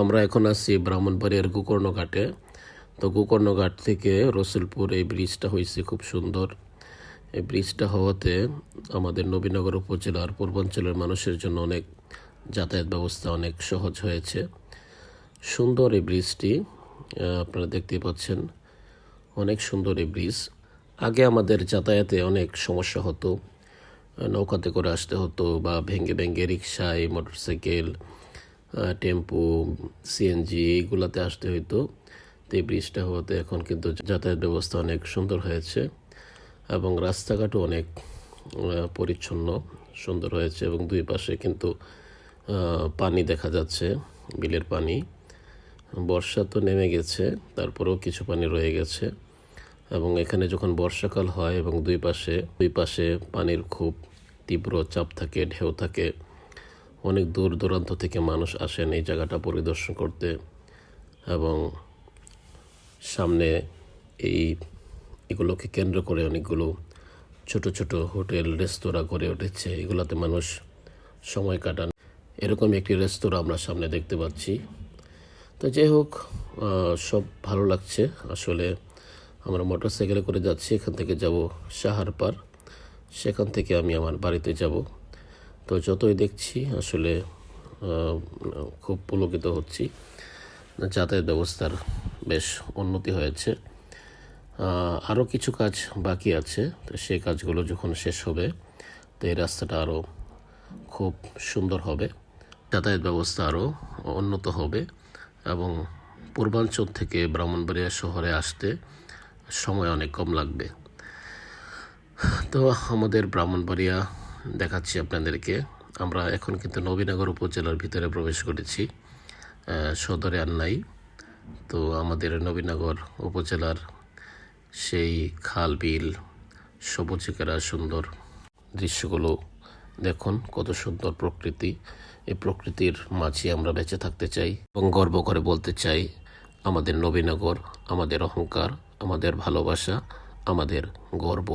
আমরা এখন আছি ব্রাহ্মণবাড়িয়ার গোকর্ণ ঘাটে তো গোকর্ণ ঘাট থেকে রসুলপুর এই ব্রিজটা হয়েছে খুব সুন্দর। এই ব্রিজটা হওয়াতে আমাদের নবীনগর উপজেলার পূর্বাঞ্চলের মানুষের জন্য অনেক যাতায়াত ব্যবস্থা অনেক সহজ হয়েছে। সুন্দর এই ব্রিজটি আপনারা দেখতে পাচ্ছেন, অনেক সুন্দর এই ব্রিজ। আগে আমাদের যাতায়াতে অনেক সমস্যা হতো। নৌকাতে করে আসতে হতো বা ভেঙ্গে ভেঙ্গে রিক্সায়, মোটরসাইকেল টেম্পু সিএনজি এইগুলাতে আসতে হইতো। তো এই ব্রিজটা হওয়াতে এখন কিন্তু যাতায়াত ব্যবস্থা অনেক সুন্দর হয়েছে এবং রাস্তাঘাটও অনেক পরিচ্ছন্ন, সুন্দর হয়েছে এবং দুই পাশে কিন্তু পানি দেখা যাচ্ছে, বিলের পানি। বর্ষা তো নেমে গেছে, তারপরেও কিছু পানি রয়ে গেছে এবং এখানে যখন বর্ষাকাল হয় এবং দুই পাশে দুই পাশে পানির খুব তীব্র চাপ থাকে, ঢেউ থাকে অনেক দূর দূরান্ত থেকে মানুষ আসেন এই জায়গাটা পরিদর্শন করতে এবং সামনে এই এগুলোকে কেন্দ্র করে অনেকগুলো ছোট ছোট হোটেল, রেস্তোরাঁ গড়ে উঠেছে। এগুলোতে মানুষ সময় কাটান। এরকম একটি রেস্তোরাঁ আমরা সামনে দেখতে পাচ্ছি। তো যাই হোক সব ভালো লাগছে। আসলে আমরা মোটর সাইকেলে করে যাচ্ছি, এখান থেকে যাব সাহারপার। সেখান থেকে আমি আমার বাড়িতে যাব। তো যতই দেখছি, আসলে খুব পুলকিত হচ্ছি। যাতায়াত ব্যবস্থার বেশ উন্নতি হয়েছে। আরও কিছু কাজ বাকি আছে। তো সেই কাজগুলো যখন শেষ হবে, তো এই রাস্তাটা আরও খুব সুন্দর হবে। যাতায়াত ব্যবস্থা আরও উন্নত হবে এবং পূর্বাঞ্চল থেকে ব্রাহ্মণবাড়িয়া শহরে আসতে সময় অনেক কম লাগবে। তো আমাদের ব্রাহ্মণবাড়িয়া দেখাচ্ছি আপনাদেরকে। আমরা এখন কিন্তু নবীনগর উপজেলার ভিতরে প্রবেশ করেছি সদরে আর নাই তো আমাদের নবীনগর উপজেলার সেই খাল, বিল সবুজিকেরা সুন্দর দৃশ্যগুলো দেখুন, কত সুন্দর প্রকৃতি। এই প্রকৃতির মাঝে আমরা বেঁচে থাকতে চাই এবং গর্ব করে বলতে চাই, আমাদের নবীনগর, আমাদের অহংকার, আমাদের ভালোবাসা, আমাদের গর্ব।